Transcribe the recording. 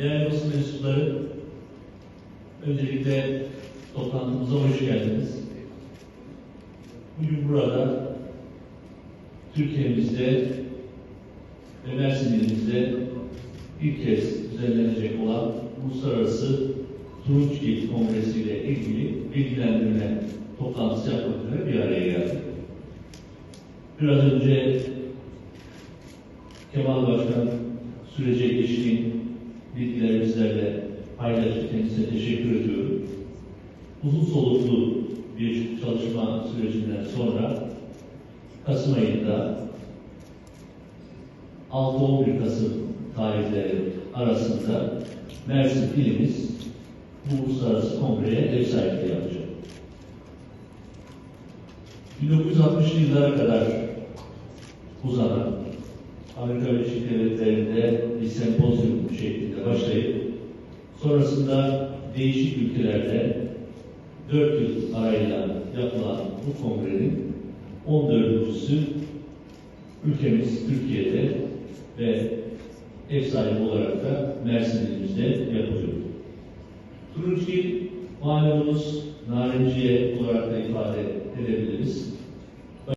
Değerli basın mensupları, öncelikle toplantımıza hoş geldiniz. Bugün burada Türkiye'mizde ve Mersin ilimizde ilk kez düzenlenecek olan Uluslararası Turunçgil Kongresi ile ilgili bilgilendirme toplantısı yapmak üzere bir araya geldik. Biraz önce Kemal Başkan sürece ilişkin bilgileri bizlerle paylaştı. Kendisine teşekkür ediyorum. Uzun soluklu bir çalışma sürecinden sonra Kasım ayında 6-11 Kasım tarihleri arasında Mersin ilimiz bu uluslararası kongreye ev sahipliği yapacak. 1960'lı yıllara kadar uzanan Amerika Birleşik Devletleri'nde bir sempozyum şeklinde başlayıp sonrasında değişik ülkelerde 4 yıl arayla yapılan bu kongrenin 14.sü ülkemiz Türkiye'de ve ev sahibi olarak da Mersin ilimizde yapılıyor. Turunçgil malumunuz narenciye olarak da ifade edebiliriz.